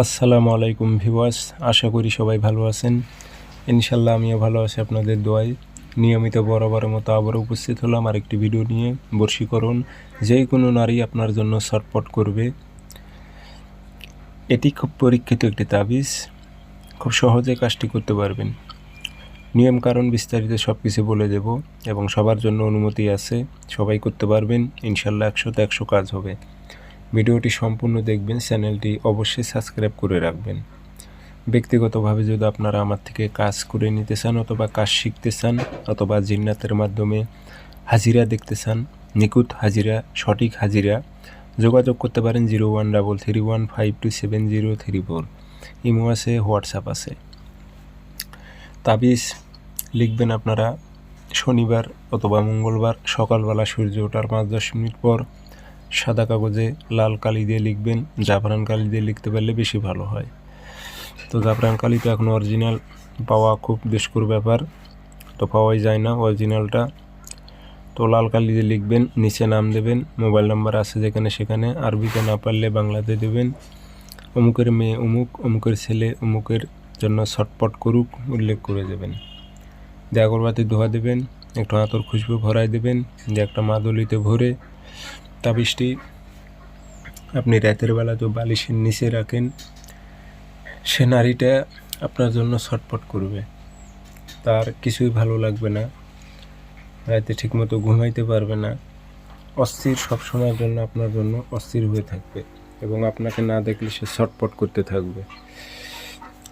আসসালামু আলাইকুম ভিওয়াস আশা করি সবাই ভালো আছেন। ইনশাল্লাহ আমিও ভালো আছি আপনাদের দোয়ায়। নিয়মিত বরাবরের মতো আবারও উপস্থিত হলাম আর একটি ভিডিও নিয়ে। বর্ষীকরণ যে কোনো নারী আপনার জন্য ছটপট করবে। এটি খুব পরীক্ষিত একটি তাবিজ। খুব সহজে কাজটি করতে পারবেন। নিয়ম, কারণ বিস্তারিত সব কিছু বলে দেব এবং সবার জন্য অনুমতি আছে। সবাই করতে পারবেন। ইনশাল্লাহ একশোতে একশো কাজ হবে। ভিডিওটি সম্পূর্ণ দেখবেন, চ্যানেলটি অবশ্যই সাবস্ক্রাইব করে রাখবেন। ব্যক্তিগতভাবে যদি আপনারা আমার থেকে কাজ করে নিতে চান অথবা কাজ শিখতে চান অথবা জিন্নাতের মাধ্যমে হাজিরা দেখতে চান, নিখুঁত হাজিরা, সঠিক হাজিরা, যোগাযোগ করতে পারেন zero one double three one five two seven zero three four. Imo আছে, হোয়াটসঅ্যাপ আছে। তাবিজ লিখবেন আপনারা শনিবার অথবা মঙ্গলবার সকালবেলা সূর্য ওঠার পাঁচ দশ মিনিট পর। সাদা কাগজে লাল কালি দিয়ে লিখবেন জাফরান কালি দিয়ে লিখতে পারলে বেশি ভালো হয়। তো জাফরান কালি তো এখন অরিজিনাল, পাওয়া খুব দুষ্কর ব্যাপার, তো পাওয়াই যায় না অরিজিনালটা। তো লাল কালি দিয়ে লিখবেন, নিচে নাম দেবেন, মোবাইল নাম্বার আছে যেখানে সেখানে, আরবিতে না পারলে বাংলাতে দেবেন। অমুকের মেয়ে অমুক, অমুকের ছেলে অমুকের জন্য ছটপট করুক, উল্লেখ করে দেবেন। দিয়ে আগরবাতি ধোয়া দেবেন, একটু আতর খুশবু ভরাই দেবেন দিয়ে একটা মাদুলিতে ভরে তাবিজটি আপনি রাতের বেলা তো বালিশের নিচে রাখেন। সে নারীটা আপনার জন্য ছটপট করবে। তার কিছুই ভালো লাগবে না। রাতে ঠিকমতো ঘুমাইতে পারবে না। অস্থির সবসময়ের জন্য আপনার জন্য অস্থির হয়ে থাকবে এবং আপনাকে না দেখলে সে ছটপট করতে থাকবে।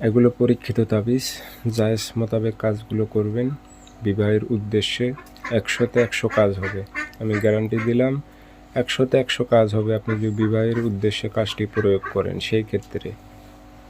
এগুলো পরীক্ষিত তাবিজ, জায়েজ মোতাবেক কাজগুলো করবেন। বিবাহের উদ্দেশ্যে একশোতে একশো কাজ হবে। আমি গ্যারান্টি দিলাম। একশোতে একশো কাজ হবে। আপনি যদি বিবাহের উদ্দেশ্যে কাজটি প্রয়োগ করেন সেই ক্ষেত্রে